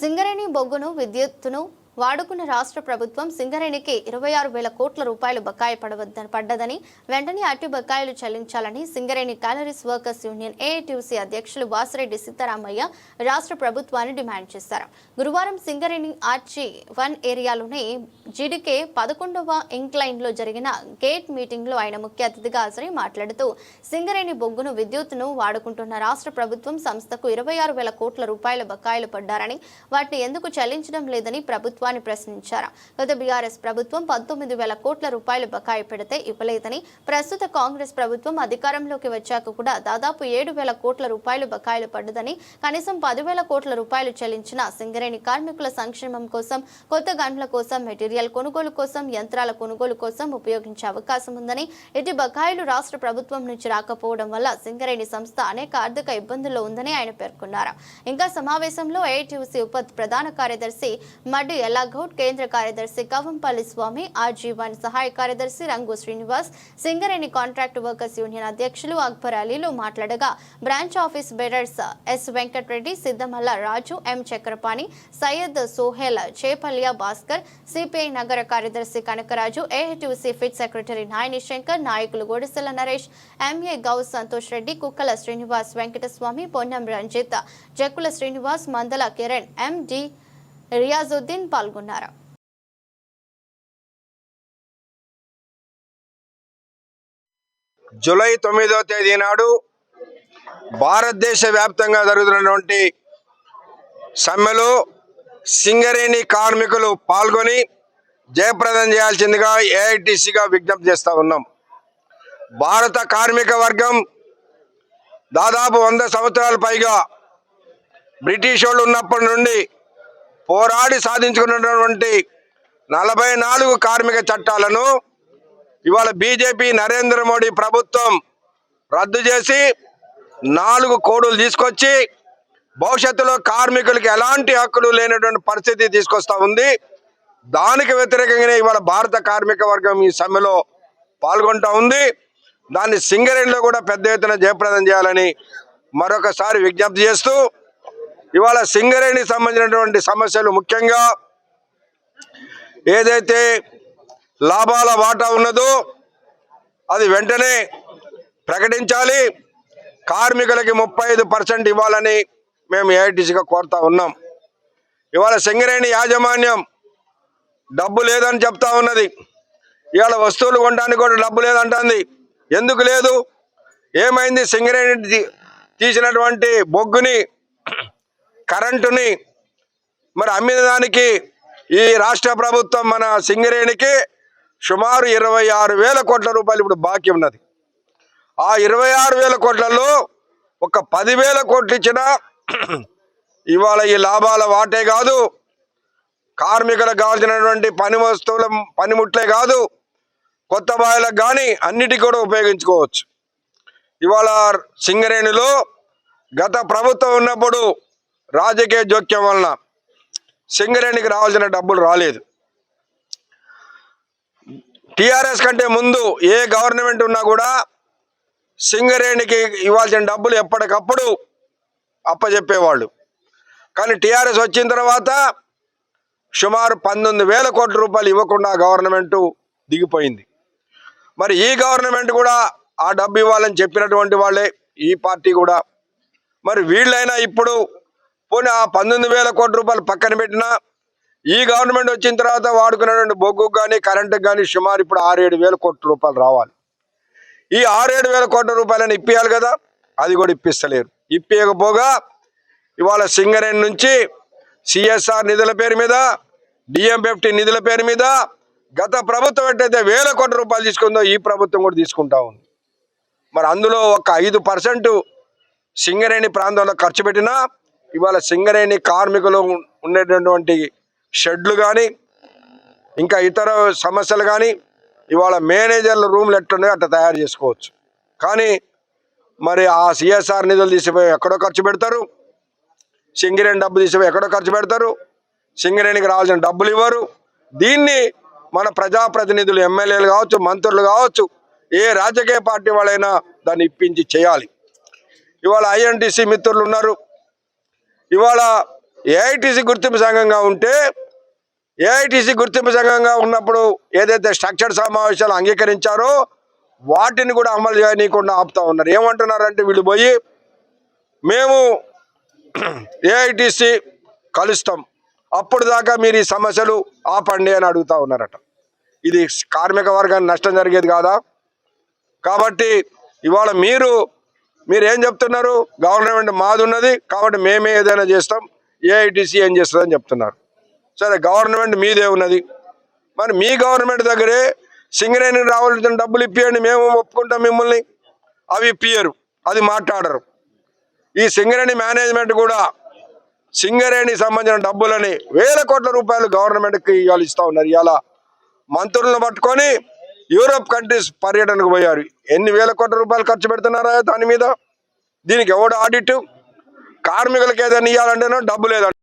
సింగరేణి బొగ్గును విద్యుత్తును వాడుకున్న రాష్ట్ర ప్రభుత్వం సింగరేణికి ఇరవై ఆరు వేల కోట్ల రూపాయలు బకాయి పడవద్ద పడ్డదని వెంటనే అటు బకాయిలు చెల్లించాలని Singareni collieries workers union AITC అధ్యక్షులు వాసిరెడ్డి సీతారామయ్య రాష్ట్ర ప్రభుత్వాన్ని డిమాండ్ చేశారు. గురువారం సింగరేణి ఆర్చి వన్ ఏరియాలోని జిడికే పదకొండవ ఇంక్లైన్లో జరిగిన గేట్ మీటింగ్లో ఆయన ముఖ్య అతిథిగా హాజరై మాట్లాడుతూ సింగరేణి బొగ్గును విద్యుత్తును వాడుకుంటున్న రాష్ట్ర ప్రభుత్వం సంస్థకు ఇరవై ఆరు వేల కోట్ల రూపాయల బకాయిలు పడ్డారని వాటిని ఎందుకు చెల్లించడం లేదని ప్రభుత్వం ప్రభుత్వాన్ని ప్రశ్నించారు. గత బీఆర్ఎస్ ప్రభుత్వం పంతొమ్మిది వేల కోట్ల రూపాయలు బకాయి పెడితే ఇవ్వలేదని ప్రస్తుత కాంగ్రెస్ ప్రభుత్వం అధికారంలోకి వచ్చాక కూడా దాదాపు ఏడు వేల కోట్ల రూపాయలు బకాయిలు పడ్డదని కనీసం పదివేల కోట్ల రూపాయలు చెల్లించిన సింగరేణి కార్మికుల సంక్షేమం కోసం కొత్త గంటల కోసం మెటీరియల్ కొనుగోలు కోసం యంత్రాల కొనుగోలు కోసం ఉపయోగించే అవకాశం ఉందని ఇటు బకాయిలు రాష్ట్ర ప్రభుత్వం నుంచి రాకపోవడం వల్ల సింగరేణి సంస్థ అనేక ఆర్థిక ఇబ్బందుల్లో ఉందని ఆయన పేర్కొన్నారు. ఇంకా సమావేశంలో ఏఐటీసీ ఉప ప్రధాన కార్యదర్శి మడ్డు ఎల్లాగౌడ్ కేంద్ర కార్యదర్శి కవంపల్లి స్వామి ఆర్జీవన్ సహాయ కార్యదర్శి Rangu Srinivas Singareni contract workers union అధ్యక్షులు అక్బర్ అలీలు మాట్లాడగా branch office bearers S Venkatreddy Siddamalla Raju M Chakrapani Syed Sohail Chepalya Bhaskar CPI నగర కార్యదర్శి Kanakaraju AITC pit secretary Nayani Shankar నాయకులు గోడిసెల నరేష్ ఎంఏ గౌ సంతోష్ రెడ్డి కుక్కల శ్రీనివాస్ వెంకటస్వామి పొన్నం రంజిత్ జక్కుల శ్రీనివాస్ మందల కిరణ్ ఎండి రియాజుద్దీన్ పాల్గొన్నారు. జూలై తొమ్మిదవ తేదీ నాడు భారతదేశ వ్యాప్తంగా జరుగుతున్నటువంటి సమ్మెలో సింగరేణి కార్మికులు పాల్గొని జయప్రదం చేయాల్సిందిగా ఏఐటిసిగా విజ్ఞప్తి చేస్తూ ఉన్నాం. భారత కార్మిక వర్గం దాదాపు వంద సంవత్సరాల పైగా బ్రిటిష్ వాళ్ళు ఉన్నప్పటి నుండి పోరాడి సాధించుకున్నటువంటి నలభై నాలుగు కార్మిక చట్టాలను ఇవాళ బీజేపీ నరేంద్ర మోడీ ప్రభుత్వం రద్దు చేసి నాలుగు కోడులు తీసుకొచ్చి భవిష్యత్తులో కార్మికులకి ఎలాంటి హక్కులు లేనటువంటి పరిస్థితి తీసుకొస్తా ఉంది. దానికి వ్యతిరేకంగానే ఇవాళ భారత కార్మిక వర్గం ఈ సమ్మెలో పాల్గొంటా ఉంది. దాన్ని సింగరేణిలో కూడా పెద్ద ఎత్తున జయప్రదం చేయాలని మరొకసారి విజ్ఞప్తి చేస్తూ ఇవాళ సింగరేణికి సంబంధించినటువంటి సమస్యలు ముఖ్యంగా ఏదైతే లాభాల వాటా ఉన్నదో అది వెంటనే ప్రకటించాలి. కార్మికులకి ముప్పై ఐదు పర్సెంట్ ఇవ్వాలని మేము ఏఐటీసీగా కోరుతా ఉన్నాం. ఇవాళ సింగరేణి యాజమాన్యం డబ్బు లేదని చెప్తా ఉన్నది. ఇవాళ వస్తువులు కొనడానికి కూడా డబ్బు లేదంటుంది. ఎందుకు లేదు? ఏమైంది? సింగరేణి తీ- తీసినటువంటి బొగ్గుని కరెంటుని మరి అమ్మిన దానికి ఈ రాష్ట్ర ప్రభుత్వం మన సింగరేణికి సుమారు ఇరవై ఆరు వేల కోట్ల రూపాయలు ఇప్పుడు బాకీ ఉన్నది. ఆ ఇరవై ఆరు వేల కోట్లలో ఒక పదివేల కోట్లు ఇచ్చిన ఇవాళ ఈ లాభాల వాటే కాదు. కార్మికులకు కావాల్సినటువంటి పని వస్తువుల పనిముట్లే కాదు. కొత్త బాయలకు కానీ అన్నిటికీ కూడా ఉపయోగించుకోవచ్చు. ఇవాళ సింగరేణిలో గత ప్రభుత్వం ఉన్నప్పుడు రాజకీయ జోక్యం వలన సింగరేణికి రావాల్సిన డబ్బులు రాలేదు. టీఆర్ఎస్ కంటే ముందు ఏ గవర్నమెంట్ ఉన్నా కూడా సింగరేణికి ఇవ్వాల్సిన డబ్బులు ఎప్పటికప్పుడు అప్పచెప్పేవాళ్ళు కానీ టీఆర్ఎస్ వచ్చిన తర్వాత సుమారు పంతొమ్మిది వేల కోట్ల రూపాయలు ఇవ్వకుండా గవర్నమెంటు దిగిపోయింది. మరి ఈ గవర్నమెంట్ కూడా ఆ డబ్బు ఇవ్వాలని చెప్పినటువంటి వాళ్ళే ఈ పార్టీ కూడా. మరి వీళ్ళైనా ఇప్పుడు పోనీ ఆ పంతొమ్మిది వేల కోట్ల రూపాయలు పక్కన పెట్టినా ఈ గవర్నమెంట్ వచ్చిన తర్వాత వాడుకున్నటువంటి బొగ్గు కానీ కరెంటుకు కానీ సుమారు ఇప్పుడు ఆరు ఏడు వేల కోట్ల రూపాయలు రావాలి. ఈ ఆరు ఏడు వేల కోట్ల రూపాయలను ఇప్పియాలి కదా అది కూడా ఇప్పిస్తలేరు. ఇప్పియకపోగా ఇవాళ సింగరేణి నుంచి సిఎస్ఆర్ నిధుల పేరు మీద డిఎంఎఫ్టి నిధుల పేరు మీద గత ప్రభుత్వం ఎట్టయితే వేల కోట్ల రూపాయలు తీసుకుందో ఈ ప్రభుత్వం కూడా తీసుకుంటా ఉంది. మరి అందులో ఒక ఐదు పర్సెంట్ సింగరేణి ప్రాంతంలో ఖర్చు పెట్టినా ఇవాళ సింగరేణి కార్మికులు ఉండేటటువంటి షెడ్లు కానీ ఇంకా ఇతర సమస్యలు కానీ ఇవాళ మేనేజర్ల రూమ్లు ఎట్లున్నాయో అట్లా తయారు చేసుకోవచ్చు. కానీ మరి ఆ సిఎస్ఆర్ నిధులు తీసిపోయి ఎక్కడో ఖర్చు పెడతారు. సింగరేణి డబ్బు తీసిపోయి ఎక్కడో ఖర్చు పెడతారు. సింగరేణికి రావాల్సిన డబ్బులు ఇవ్వరు. దీన్ని మన ప్రజాప్రతినిధులు ఎమ్మెల్యేలు కావచ్చు మంత్రులు కావచ్చు ఏ రాజకీయ పార్టీ వాళ్ళైనా దాన్ని ఇప్పించి చేయాలి. ఇవాళ ఐఎన్టీసీ మిత్రులు ఉన్నారు. ఇవాళ ఏఐటీసీ గుర్తింపు సంఘంగా ఉంటే ఏఐటీసీ గుర్తింపు సంఘంగా ఉన్నప్పుడు ఏదైతే స్ట్రక్చర్ సమావేశాలు అంగీకరించారో వాటిని కూడా అమలు చేయనీయకుండా ఆపుతా ఉన్నారు. ఏమంటున్నారంటే వీళ్ళు పోయి మేము ఏఐటీసీ కలుస్తాం. అప్పుడు దాకా మీరు ఈ సమస్యలు ఆపండి అని అడుగుతా ఉన్నారట. ఇది కార్మిక వర్గానికి నష్టం జరిగేది కాదా? కాబట్టి ఇవాళ మీరు మీరు ఏం చెప్తున్నారు? గవర్నమెంట్ మాది ఉన్నది కాబట్టి మేమే ఏదైనా చేస్తాం. ఏఐటీసీ ఏం చేస్తుందని చెప్తున్నారు. సరే గవర్నమెంట్ మీదే ఉన్నది. మరి మీ గవర్నమెంట్ దగ్గరే సింగరేణి రావాల్సిన డబ్బులు ఇప్పియండి మేము ఒప్పుకుంటాం మిమ్మల్ని. అవి ఇప్పియరు అది మాట్లాడరు. ఈ సింగరేణి మేనేజ్మెంట్ కూడా సింగరేణికి సంబంధించిన డబ్బులని వేల కోట్ల రూపాయలు గవర్నమెంట్కి ఇవాళ ఇస్తా ఉన్నారు. ఇవాళ మంత్రులను పట్టుకొని యూరోప్ కంట్రీస్ పర్యటనకు పోయారు. ఎన్ని వేల కోట్ల రూపాయలు ఖర్చు పెడుతున్నారా దాని మీద? దీనికి ఎవడు ఆడిట్? కార్మికులకు ఏదైనా ఇవ్వాలంటేనో డబ్బు లేదంట.